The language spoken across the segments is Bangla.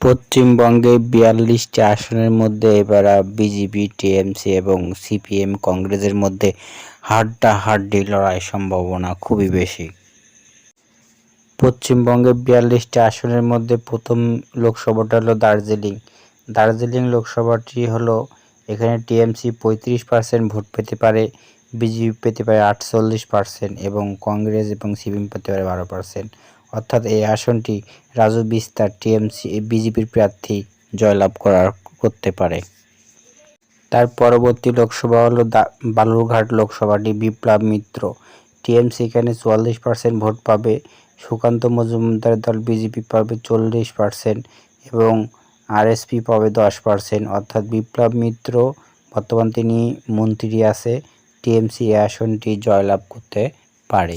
পশ্চিমবঙ্গে বিয়াল্লিশটি আসনের মধ্যে এবার বিজেপি, টিএমসি এবং সিপিএম কংগ্রেসের মধ্যে হাড্ডাহাড্ডি লড়াই সম্ভাবনা খুবই বেশি। পশ্চিমবঙ্গে বিয়াল্লিশটি আসনের মধ্যে প্রথম লোকসভাটা হলো দার্জিলিং। দার্জিলিং লোকসভাটি হলো এখানে টিএমসি পঁয়ত্রিশ পার্সেন্ট ভোট পেতে পারে, বিজেপি পেতে পারে আটচল্লিশ পার্সেন্ট এবং কংগ্রেস এবং সিপিএম পেতে পারে বারো পার্সেন্ট। অর্থাৎ এই আসনটি রাজু বিস্তার টিএমসি, বিজেপির প্রার্থী জয়লাভ করার, করতে পারে। তার পরবর্তী লোকসভা হলো বালুরঘাট লোকসভাটি। বিপ্লব মিত্র, টিএমসি এখানে চুয়াল্লিশ পার্সেন্ট ভোট পাবে। সুকান্ত মজুমদার দল বিজেপি পাবে চল্লিশ পার্সেন্ট এবং আরএসপি পাবে দশ পার্সেন্ট অর্থাৎ বিপ্লব মিত্র বর্তমান তিনি মন্ত্রী আছে। টিএমসি এই আসনটি জয়লাভ করতে পারে।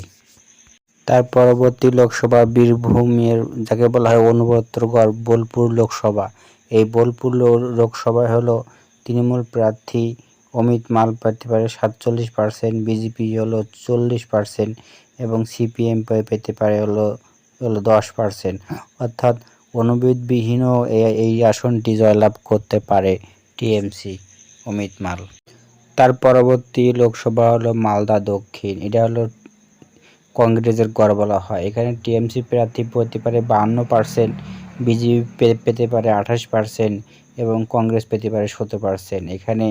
তার পরবর্তী লোকসভা বীরভূমের, যাকে বলা হয় অনুব্রতগড়, বোলপুর লোকসভা। এই বোলপুর লোকসভায় হলো তৃণমূল প্রার্থী অমিত মাল পেতে পারে সাতচল্লিশ পার্সেন্ট, বিজেপি হলো চল্লিশ পার্সেন্ট এবং সিপিএম পেতে পারে হলো হলো দশ পার্সেন্ট। অর্থাৎ অনুবিদবিহীনও এই আসনটি জয়লাভ করতে পারে টিএমসি অমিত মাল। তার পরবর্তী লোকসভা হলো মালদা দক্ষিণ। এটা হলো কংগ্রেসের গড় বলা হয়। এখানে টিএমসি প্রার্থী পেতে পারে বাহান্ন পার্সেন্ট বিজেপি পেতে পারে আঠাশ পার্সেন্ট এবং কংগ্রেস পেতে পারে সতেরো পার্সেন্ট এখানে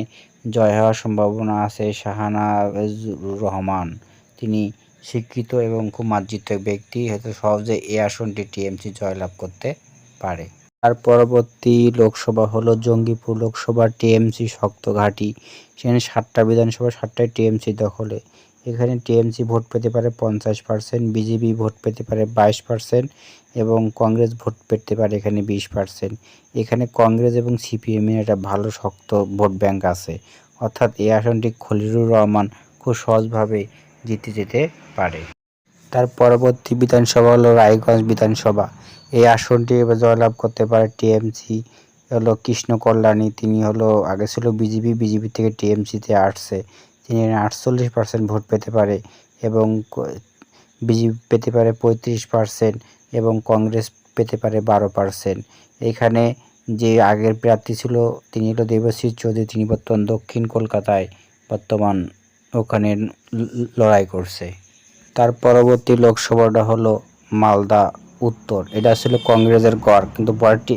জয় হওয়ার সম্ভাবনা আছে শাহানা রহমান। তিনি শিক্ষিত এবং খুব মার্জিত ব্যক্তি, হয়তো সহজে এই আসনটি টিএমসি জয়লাভ করতে পারে। তার পরবর্তী লোকসভা হলো জঙ্গিপুর লোকসভা টিএমসি শক্ত ঘাঁটি। সেখানে সাতটা বিধানসভা, সাতটায় টিএমসি দখলে। এখানে টিএমসি ভোট পেতে পারে পঞ্চাশ পার্সেন্ট, বিজেপি ভোট পেতে পারে বাইশ পার্সেন্ট এবং কংগ্রেস ভোট পেতে পারে এখানে বিশ পার্সেন্ট। এখানে কংগ্রেস এবং সিপিএমের একটা ভালো শক্ত ভোট ব্যাংক আছে। অর্থাৎ এই আসনটি খলিলুর রহমান খুব সহজভাবে জিতে যেতে পারে। তার পরবর্তী বিধানসভা হলো রায়গঞ্জ বিধানসভা। এই আসনটি এবার জয়লাভ করতে পারে টিএমসি। হলো কৃষ্ণ কল্যাণী, তিনি হলো, আগে ছিল বিজেপি বিজেপি থেকে টিএমসিতে আসছে। তিনি আটচল্লিশ পার্সেন্ট ভোট পেতে পারে এবং বিজেপি পেতে পারে পঁয়ত্রিশ পার্সেন্ট এবং কংগ্রেস পেতে পারে বারো পার্সেন্ট এখানে যে আগের প্রার্থী ছিল, তিনি হলো দেবশ্রী চৌধুরী, তিনি বর্তমান দক্ষিণ কলকাতায় বর্তমান ওখানে লড়াই করছে। তার পরবর্তী লোকসভাটা হলো মালদা উত্তর। এটা আসলে কংগ্রেসের গড় কিন্তু পরেরটি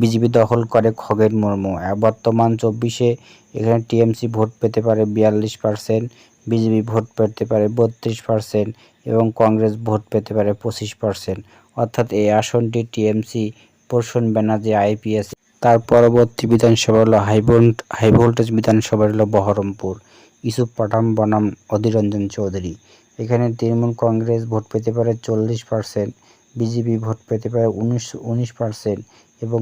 বিজেপি দখল করে খগেন মুর্মু। বর্তমান চব্বিশে এখানে টিএমসি ভোট পেতে পারে বিয়াল্লিশ পার্সেন্ট বিজেপি ভোট পেতে পারে বত্রিশ পার্সেন্ট এবং কংগ্রেস ভোট পেতে পারে পঁচিশ পার্সেন্ট অর্থাৎ এই আসনটি টিএমসি পোষণ ব্যানার্জি, আইপিএস, তার পরবর্তী বিধানসভা হলো হাই ভোল্ট হাই ভোল্টেজ বিধানসভা হলো বহরমপুর। ইসুফ পাঠাম বনাম অধীররঞ্জন চৌধুরী। এখানে তৃণমূল কংগ্রেস ভোট পেতে পারে চল্লিশ পার্সেন্ট বিজেপি ভোট পেতে পারে উনিশ উনিশ পার্সেন্ট এবং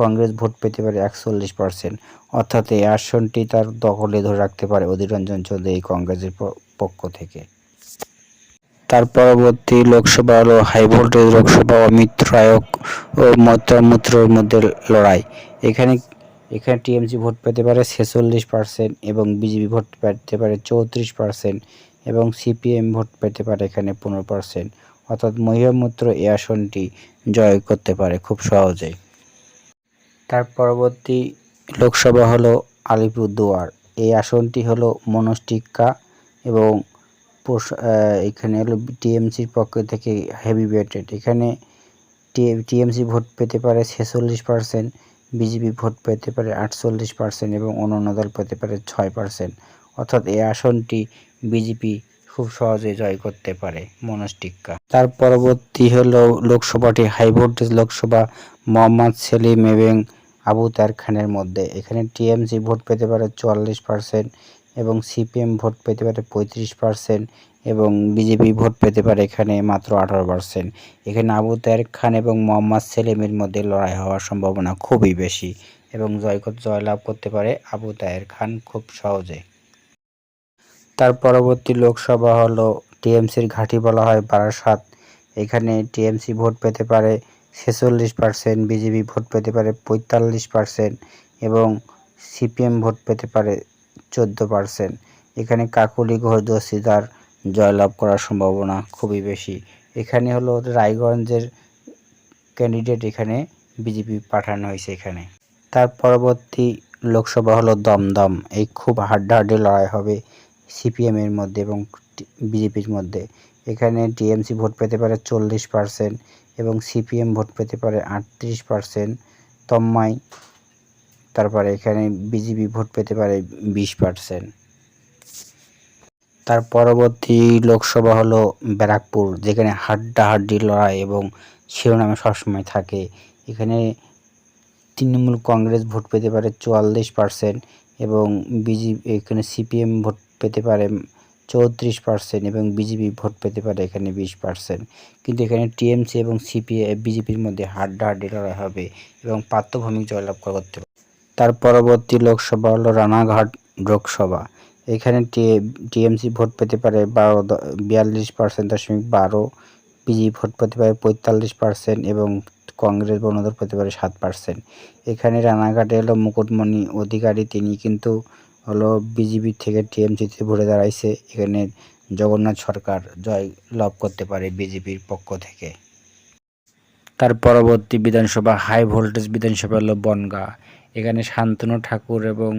কংগ্রেস ভোট পেতে পারে একচল্লিশ পার্সেন্ট। অর্থাৎ এই আসনটি তার দখলে ধরে রাখতে পারে অধীররঞ্জন চৌধুরী এই কংগ্রেসের পক্ষ থেকে। তার পরবর্তী লোকসভা হলো হাই ভোল্টেজ লোকসভা অমিত রায়ক ও মৈত্রমূত্রর মধ্যে লড়াই। এখানে এখানে টিএমসি ভোট পেতে পারে ছেচল্লিশ পার্সেন্ট এবং বিজেপি ভোট পেতে পারে চৌত্রিশ পার্সেন্ট এবং সিপিএম ভোট পেতে পারে এখানে পনেরো পার্সেন্ট। অর্থাৎ মহিমূত্র এই আসনটি জয় করতে পারে খুব সহজেই। তার পরবর্তী লোকসভা হলো আলিপুরদুয়ার। এই আসনটি হলো মনস্টিক্কা এবং এখানে হলো টিএমসির পক্ষ থেকে হেভি ওয়েটেড এখানে টিএমসি ভোট পেতে পারে ছেচল্লিশ পার্সেন্ট বিজেপি ভোট পেতে পারে আটচল্লিশ পার্সেন্ট এবং অন্যান্য দল পেতে পারে ছয় পার্সেন্ট অর্থাৎ এই আসনটি বিজেপি খুব সহজে জয় করতে পারে মনস্টিক্কা। তার পরবর্তী হল লোকসভাটি হাই ভোল্টেজ লোকসভা, মোহাম্মদ সেলিম এবং আবু তার খানের মধ্যে। এখানে টিএমসি ভোট পেতে পারে চুয়াল্লিশ পার্সেন্ট এবং সিপিএম ভোট পেতে পারে পঁয়ত্রিশ পার্সেন্ট এবং বিজেপি ভোট পেতে পারে এখানে মাত্র আঠারো পার্সেন্ট এখানে আবু তায়ের খান এবং মোহাম্মদ সেলিমের মধ্যে লড়াই হওয়ার সম্ভাবনা খুবই বেশি এবং জয় জয়লাভ করতে পারে আবু তায়ের খান খুব সহজে। তার পরবর্তী লোকসভা হলো টিএমসির ঘাঁটি বলা হয় বারাসাত। এখানে টিএমসি ভোট পেতে পারে ছেচল্লিশ পার্সেন্ট, বিজেপি ভোট পেতে পারে পঁয়তাল্লিশ পার্সেন্ট এবং সিপিএম ভোট পেতে পারে চোদ্দ পার্সেন্ট। এখানে কাকুলি ঘোষ দস্তিদার জয়লাভ করার সম্ভাবনা খুবই বেশি। এখানে হলো রায়গঞ্জের ক্যান্ডিডেট এখানে বিজেপি পাঠানো হয়েছে এখানে। তার পরবর্তী লোকসভা হলো দমদম। এই খুব হাড্ডাহাড্ডি লড়াই হবে। সিপিএম এর মধ্যে এবং বিজেপির মধ্যে। এখানে টিএমসি ভোট পেতে পারে চল্লিশ পার্সেন্ট এবং সিপিএম ভোট পেতে পারে আটত্রিশ পার্সেন্ট তম্মাই তারপরে এখানে বিজেপি ভোট পেতে পারে বিশ পার্সেন্ট তার পরবর্তী লোকসভা হলো ব্যারাকপুর, যেখানে হাড্ডাহাড্ডি লড়াই এবং শিরোনামে সবসময় থাকে। এখানে তৃণমূল কংগ্রেস ভোট পেতে পারে চুয়াল্লিশ পার্সেন্ট এবং বিজেপি এখানে সিপিএম ভোট পেতে পারে চৌত্রিশ পার্সেন্ট এবং বিজেপি ভোট পেতে পারে এখানে বিশ পার্সেন্ট কিন্তু এখানে টিএমসি এবং সিপিএ বিজেপির মধ্যে হাড্ডাহাড্ডি লড়াই হবে এবং পার্থভূমিক জয়লাভ করতে তার পরবর্তী লোকসভা হলো রানাঘাট লোকসভা। এখানে টিএমসি ভোট পেতে পারে বারো বিয়াল্লিশ পার্সেন্ট দশমিক বারো, বিজেপি ভোট পেতে পারে পঁয়তাল্লিশ পার্সেন্ট এবং কংগ্রেস বনদল পেতে পারে সাত পার্সেন্ট এখানে রানাঘাটে হলো মুকুটমণি অধিকারী, তিনি কিন্তু হলো বিজেপি থেকে টিএমসিতে ভরে দাঁড়াইছে। এখানে জগন্নাথ সরকার জয় লাভ করতে পারে বিজেপির পক্ষ থেকে। তার পরবর্তী বিধানসভা হাই ভোল্টেজ বিধানসভা হলো বনগা। এখানে শান্তনু ঠাকুর এবং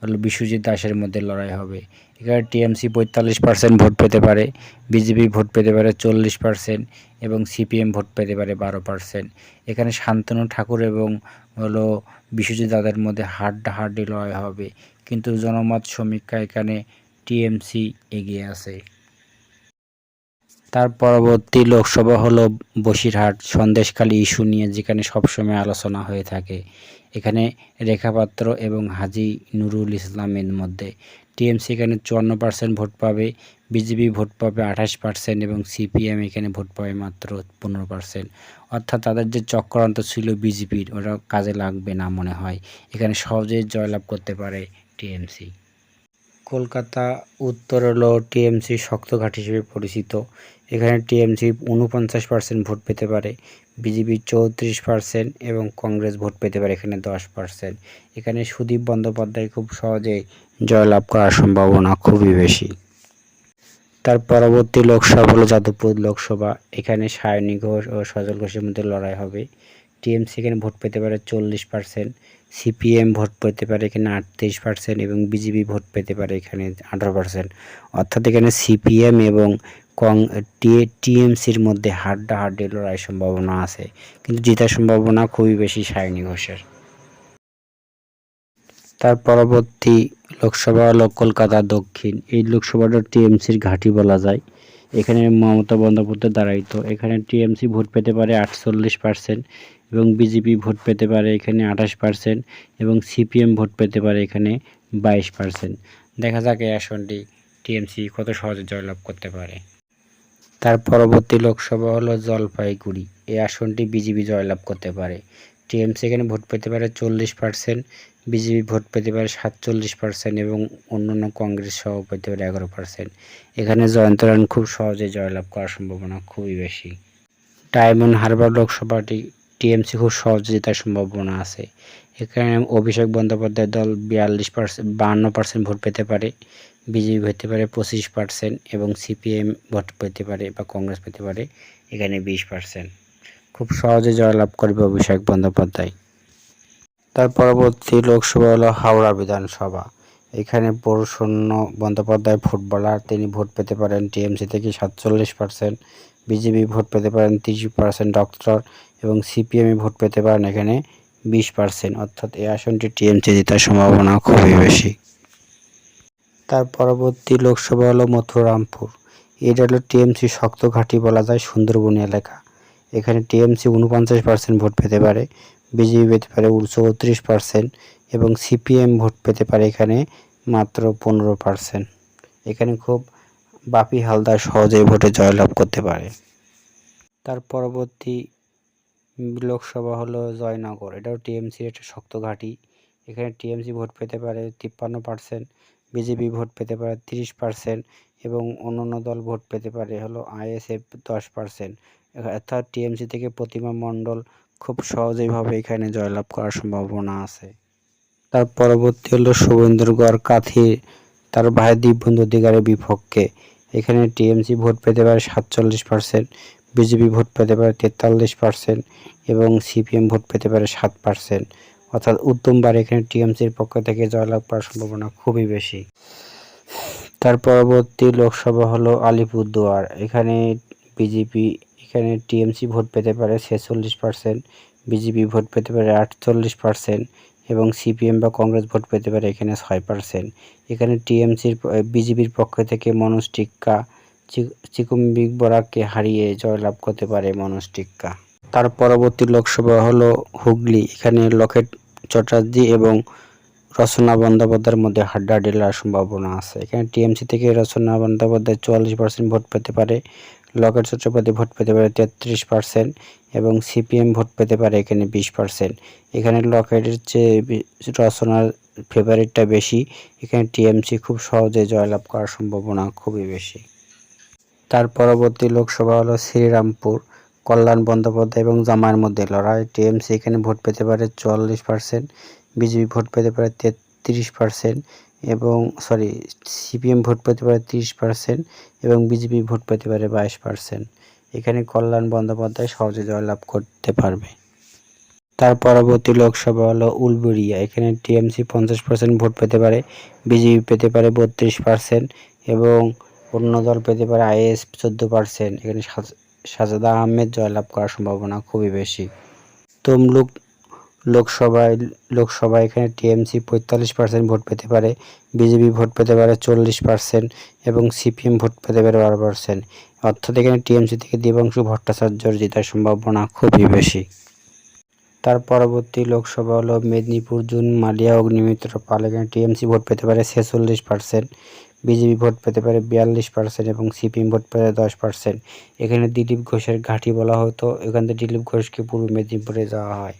হলো বিশ্বজিৎ দাসের মধ্যে লড়াই হবে। এখানে টিএমসি পঁয়তাল্লিশ পার্সেন্ট ভোট পেতে পারে বিজেপি ভোট পেতে পারে চল্লিশ পার্সেন্ট এবং সিপিএম ভোট পেতে পারে বারো পার্সেন্ট এখানে শান্তনু ঠাকুর এবং হলো বিশ্বজিৎ দাদের মধ্যে হাড্ডাহাড্ডি লড়াই হবে। কিন্তু জনমত সমীক্ষা এখানে টিএমসি এগিয়ে আছে। তার পরবর্তী লোকসভা হলো বসিরহাট, সন্দেশখালী ইস্যু নিয়ে যেখানে সবসময় আলোচনা হয়ে থাকে। এখানে রেখাপাত্র এবং হাজি নুরুল ইসলামের মধ্যে টিএমসি এখানে চুয়ান্ন পার্সেন্ট ভোট পাবে, বিজেপি ভোট পাবে আঠাশ পার্সেন্ট এবং সিপিএম এখানে ভোট পাবে মাত্র পনেরো পার্সেন্ট অর্থাৎ তাদের যে চক্রান্ত ছিল বিজেপির, ওটা কাজে লাগবে না মনে হয়। এখানে সহজেই জয়লাভ করতে পারে টিএমসি। কলকাতা উত্তর হলো টিএমসি শক্তঘাট হিসেবে পরিচিত। এখানে টিএমসি উনপঞ্চাশ পার্সেন্ট ভোট পেতে পারে, বিজেপি চৌত্রিশ পার্সেন্ট এবং কংগ্রেস ভোট পেতে পারে, এখানে দশ পার্সেন্ট। এখানে সুদীপ বন্দ্যোপাধ্যায় খুব সহজে জয়লাভ করার সম্ভাবনা খুবই বেশি। তার পরবর্তী লোকসভা হলো যাদবপুর লোকসভা। এখানে সায়নী ঘোষ ও সজল ঘোষের মধ্যে লড়াই হবে। টিএমসি এখানে ভোট পেতে পারে চল্লিশ পার্সেন্ট। সিপিএম ভোট পেতে পারে এখানে আটত্রিশ পার্সেন্ট এবং বিজেপি ভোট পেতে পারে এখানে আঠারো পার্সেন্ট অর্থাৎ এখানে সিপিএম এবং কং টিএমসির মধ্যে হাড্ডা হাড্ডাহাড্ডি লড়াই সম্ভাবনা আছে। কিন্তু জেতার সম্ভাবনা খুবই বেশি সায়নী ঘোষের। তার পরবর্তী লোকসভা হলো কলকাতা দক্ষিণ। এই লোকসভাটা টিএমসির ঘাঁটি বলা যায়। এখানে মমতা বন্দ্যোপাধ্যায় দাঁড়াইতো এখানে টিএমসি ভোট পেতে পারে আটচল্লিশ পার্সেন্ট এবং বিজেপি ভোট পেতে পারে এখানে আঠাশ পার্সেন্ট এবং সিপিএম ভোট পেতে পারে এখানে বাইশ পার্সেন্ট দেখা যাক এই আসনটি টিএমসি কত সহজে জয়লাভ করতে পারে। তার পরবর্তী লোকসভা হলো জলপাইগুড়ি। এই আসনটি বিজেপি জয়লাভ করতে পারে। টিএমসি এখানে ভোট পেতে পারে চল্লিশ পার্সেন্ট, বিজেপি ভোট পেতে পারে সাতচল্লিশ পার্সেন্ট এবং অন্যান্য কংগ্রেস সহ পেতে পারে এগারো পার্সেন্ট। এখানে জয়ন্তরান খুব সহজে জয়লাভ করার সম্ভাবনা খুবই বেশি। ডায়মন্ড হারবার লোকসভাটি টিএমসি খুব সহজে জেতার সম্ভাবনা আছে। এখানে অভিষেক বন্দ্যোপাধ্যায়ের দল বিয়াল্লিশ পার্সেন্ট, বাহান্ন পার্সেন্ট ভোট পেতে পারে, বিজেপি পেতে পারে পঁচিশ পার্সেন্ট এবং সিপিএম ভোট পেতে পারে বা কংগ্রেস পেতে পারে এখানে বিশ পার্সেন্ট। খুব সহজে জয়লাভ করবে অভিষেক বন্দ্যোপাধ্যায়। তার পরবর্তী লোকসভা হলো হাওড়া বিধানসভা। এখানে প্রসন্ন বন্দ্যোপাধ্যায় ফুটবলার, তিনি ভোট পেতে পারেন টিএমসি থেকে সাতচল্লিশ পার্সেন্ট বিজেপি ভোট পেতে পারেন তিরিশ পার্সেন্ট ডক্টর এবং সিপিএমই ভোট পেতে পারেন এখানে বিশ পার্সেন্ট অর্থাৎ এই আসনটি টিএমসি জেতার সম্ভাবনা খুবই বেশি। তার পরবর্তী লোকসভা হলো মথুরামপুর। এটা হলো টিএমসি শক্ত ঘাঁটি বলা যায় সুন্দরবনী এলাকা। এখানে টিএমসি উনপঞ্চাশ পার্সেন্ট ভোট পেতে পারে, বিজেপি পেতে পারে চৌত্রিশ পার্সেন্ট এবং সিপিএম ভোট পেতে পারে এখানে মাত্র পনেরো পার্সেন্ট। এখানে খুব বাপি হালদার সহজেই ভোটে জয়লাভ করতে পারে। তার পরবর্তী লোকসভা হলো জয়নগর। এটাও টিএমসি একটা শক্ত ঘাঁটি। এখানে টিএমসি ভোট পেতে পারে তিপ্পান্ন পার্সেন্ট, বিজেপি ভোট পেতে পারে তিরিশ পার্সেন্ট এবং অন্যান্য দল ভোট পেতে পারে হলো আইএসএফ দশ পার্সেন্ট। অর্থাৎ টিএমসি থেকে প্রতিমা মণ্ডল খুব সহজেইভাবে এখানে জয়লাভ করার সম্ভাবনা আছে। তার পরবর্তী হলো শুভেন্দুরগড় কাথি, তার ভাই দিব্যেন্দু অধিকারের বিপক্ষে। এখানে টিএমসি ভোট পেতে পারে সাতচল্লিশ পার্সেন্ট বিজেপি ভোট পেতে পারে তেতাল্লিশ পার্সেন্ট এবং সিপিএম ভোট পেতে পারে সাত পার্সেন্ট অর্থাৎ উত্তমবার এখানে টিএমসির পক্ষ থেকে জয়লাভ করার সম্ভাবনা খুবই বেশি। তার পরবর্তী লোকসভা হলো আলিপুরদুয়ার। এখানে বিজেপি এখানে টিএমসি ভোট পেতে পারে ছেচল্লিশ পার্সেন্ট, বিজেপি ভোট পেতে পারে আটচল্লিশ পার্সেন্ট এবং সিপিএম বা কংগ্রেস ভোট পেতে পারে এখানে ছয় পার্সেন্ট। এখানে টিএমসির বিজেপির পক্ষ থেকে মনোজ টিক্কা চিকুম্বিক বরাককে হারিয়ে জয়লাভ করতে পারে মনোজ টিক্কা। তার পরবর্তী লোকসভা হলো হুগলি। এখানে লকেট চ্যাটার্জি এবং রচনা বন্দ্যোপাধ্যায়ের মধ্যে হাড্ডাহাড্ডি লড়ার সম্ভাবনা আছে। এখানে টিএমসি থেকে রচনা বন্দ্যোপাধ্যায় চুয়াল্লিশ পার্সেন্ট ভোট পেতে পারে লকেট চট্টোপাধ্যায় ভোট পেতে পারে তেত্রিশ পার্সেন্ট এবং সিপিএম ভোট পেতে পারে এখানে বিশ পার্সেন্ট। এখানে লকেটের চেয়ে রচনার ফেভারিটটা বেশি, এখানে টিএমসি খুব সহজে জয়লাভ করার সম্ভাবনা খুবই বেশি। তার পরবর্তী লোকসভা হলো শ্রীরামপুর, কল্যাণ বন্দ্যোপাধ্যায় এবং জামায়ের মধ্যে লড়াই। টিএমসি এখানে ভোট পেতে পারে চুয়াল্লিশ পার্সেন্ট, বিজেপি ভোট পেতে পারে তেত্রিশ পার্সেন্ট এবং সরি সিপিএম ভোট পেতে পারে তিরিশ পার্সেন্ট এবং বিজেপি ভোট পেতে পারে বাইশ পার্সেন্ট এখানে কল্যাণ বন্দ্যোপাধ্যায় সহজে জয়লাভ করতে পারবে। তার পরবর্তী লোকসভা হলো উলবেড়িয়া। এখানে টিএমসি পঞ্চাশ পার্সেন্ট ভোট পেতে পারে বিজেপি পেতে পারে বত্রিশ পার্সেন্ট এবং অন্য দল পেতে পারে আইএস চোদ্দ পার্সেন্ট এখানে সাজাদা আহমেদ জয়লাভ করার সম্ভাবনা খুবই বেশি। তমলুক লোকসভায় লোকসভায় এখানে টিএমসি পঁয়তাল্লিশ পার্সেন্ট ভোট পেতে পারে, বিজেপি ভোট পেতে পারে চল্লিশ পার্সেন্ট এবং সিপিএম ভোট পেতে পারে বারো পার্সেন্ট অর্থাৎ এখানে টিএমসি থেকে দেবাংশু ভট্টাচার্যর জেতার সম্ভাবনা খুবই বেশি। তার পরবর্তী লোকসভা হলো মেদিনীপুর, জুন, মালিয়া, অগ্নিমিত্র পাল। এখানে টিএমসি ভোট পেতে পারে ছেচল্লিশ পার্সেন্ট বিজেপি ভোট পেতে পারে বিয়াল্লিশ পার্সেন্ট এবং সিপিএম ভোট পেতে দশ পার্সেন্ট এখানে দিলীপ ঘোষের ঘাঁটি বলা হতো, এখান থেকে দিলীপ ঘোষকে পূর্ব মেদিনীপুরে যাওয়া হয়।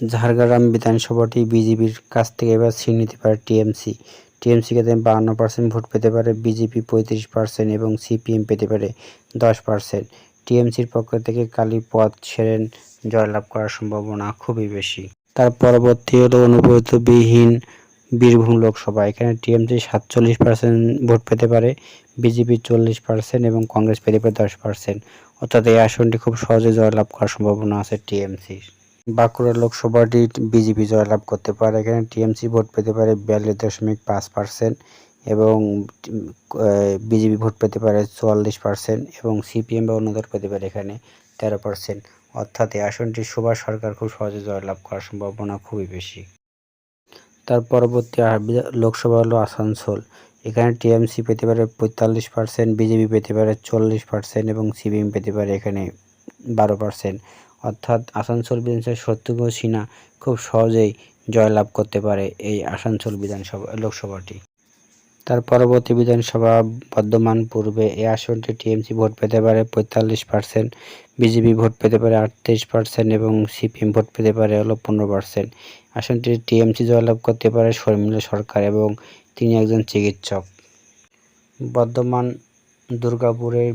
ঝাড়গ্রাম বিধানসভাটি বিজেপির কাছ থেকে এবার ছিনিয়ে নিতে পারে টিএমসি। টিএমসিকে দেন বাহান্ন পার্সেন্ট ভোট পেতে পারে, বিজেপি পঁয়ত্রিশ পার্সেন্ট এবং সিপিএম পেতে পারে দশ পার্সেন্ট টিএমসির পক্ষ থেকে কালী পথ সেরেন জয়লাভ করার সম্ভাবনা খুবই বেশি। তার পরবর্তী হলো অনুব্রতবিহীন বীরভূম লোকসভা। এখানে টিএমসি সাতচল্লিশ পার্সেন্ট ভোট পেতে পারে, বিজেপি চল্লিশ পার্সেন্ট এবং কংগ্রেস পেতে পারে দশ পার্সেন্ট অর্থাৎ এই আসনটি খুব সহজে জয়লাভ করার সম্ভাবনা আছে টিএমসির। বাঁকুড়া লোকসভাটি বিজেপি জয়লাভ করতে পারে। এখানে টিএমসি ভোট পেতে পারে বিয়াল্লিশ দশমিক পাঁচ পার্সেন্ট এবং বিজেপি ভোট পেতে পারে চুয়াল্লিশ পার্সেন্ট এবং সিপিএম বা অন্যদের পেতে পারে এখানে তেরো পার্সেন্ট। অর্থাৎ এই আসনটি সুভাষ সরকার খুব সহজে জয়লাভ করার সম্ভাবনা খুবই বেশি। তার পরবর্তী লোকসভা হলো আসানসোল। এখানে টিএমসি পেতে পারে পঁয়তাল্লিশ পার্সেন্ট, বিজেপি পেতে পারে চল্লিশ পার্সেন্ট এবং সিপিএম পেতে পারে এখানে বারো পার্সেন্ট। অর্থাৎ আসানসোল বিধানসভা শত্রুঘ্ন সিনহা খুব সহজেই জয়লাভ করতে পারে এই আসানসোল বিধানসভা, লোকসভাটি। তার পরবর্তী বিধানসভা বর্ধমান পূর্বে এই আসনটি টিএমসি ভোট পেতে পারে, পঁয়তাল্লিশ পার্সেন্ট, বিজেপি ভোট পেতে পারে আটত্রিশ পার্সেন্ট এবং সিপিএম ভোট পেতে পারে হলো পনেরো পার্সেন্ট। আসনটি টিএমসি জয়লাভ করতে পারে শর্মিলা সরকার এবং তিনি একজন চিকিৎসক। বর্ধমান দুর্গাপুরের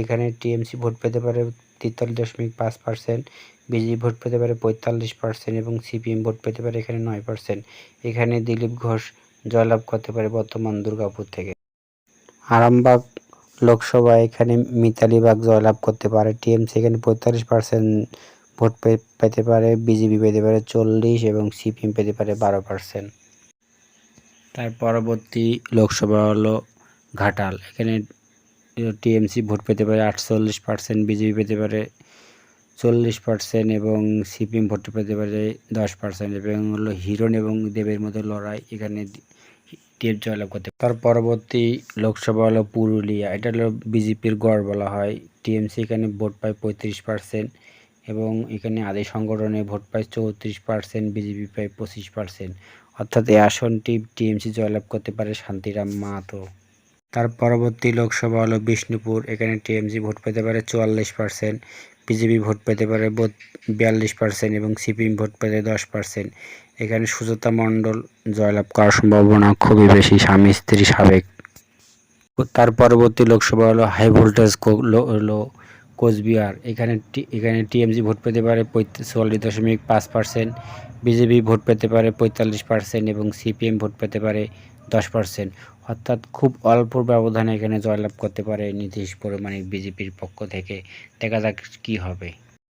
এখানে টিএমসি ভোট পেতে পারে তেতাল্লিশ দশমিক পাঁচ পার্সেন্ট বিজেপি ভোট পেতে পারে পঁয়তাল্লিশ পার্সেন্ট এবং সিপিএম ভোট পেতে পারে এখানে নয় পার্সেন্ট এখানে দিলীপ ঘোষ জয়লাভ করতে পারে বর্তমান দুর্গাপুর থেকে। আরামবাগ লোকসভা এখানে মিতালি বাগ জয়লাভ করতে পারে। টিএমসি এখানে পঁয়তাল্লিশ পার্সেন্ট ভোট পেতে পারে, বিজেপি পেতে পারে চল্লিশ এবং সিপিএম পেতে পারে বারো পার্সেন্ট তার পরবর্তী লোকসভা হলো ঘাটাল। এখানে টিএমসি ভোট পেতে পারে, আটচল্লিশ পার্সেন্ট বিজেপি পেতে পারে, চল্লিশ পার্সেন্ট এবং সিপিএম ভোট পেতে পারে দশ পার্সেন্ট এবং হলো হিরণ এবং দেবের মধ্যে লড়াই এখানে টিএম জয়লাভ করতে তার পরবর্তী লোকসভা হলো পুরুলিয়া, এটা হলো বিজেপির গড় বলা হয়। টিএমসি এখানে ভোট পায় পঁয়ত্রিশ পার্সেন্ট এবং এখানে আদি সংগঠনে ভোট পায় চৌত্রিশ পার্সেন্ট বিজেপি পায় পঁচিশ পার্সেন্ট অর্থাৎ এই আসনটি টিএমসি জয়লাভ করতে পারে শান্তিরাম মাহাতো। তার পরবর্তী লোকসভা হলো বিষ্ণুপুর। এখানে টিএমসি ভোট পেতে পারে চুয়াল্লিশ পার্সেন্ট বিজেপি ভোট পেতে পারে বিয়াল্লিশ পার্সেন্ট এবং সিপিএম ভোট পেতে দশ পার্সেন্ট এখানে সুজাতা মণ্ডল জয়লাভ করার সম্ভাবনা খুবই বেশি, স্বামী স্ত্রী সাবেক। তার পরবর্তী লোকসভা হলো হাই ভোল্টেজ হলো কোচবিহার। এখানে এখানে টিএমসি ভোট পেতে পারে চুয়াল্লিশ দশমিক পাঁচ পার্সেন্ট বিজেপি ভোট পেতে পারে পঁয়তাল্লিশ পার্সেন্ট এবং সিপিএম ভোট পেতে পারে দশ পার্সেন্ট অর্থাৎ খুব অল্প ব্যবধানে এখানে জয়লাভ করতে পারে নীতিশ পরিমাণিক বিজেপির পক্ষ থেকে। দেখা যাক কী হবে।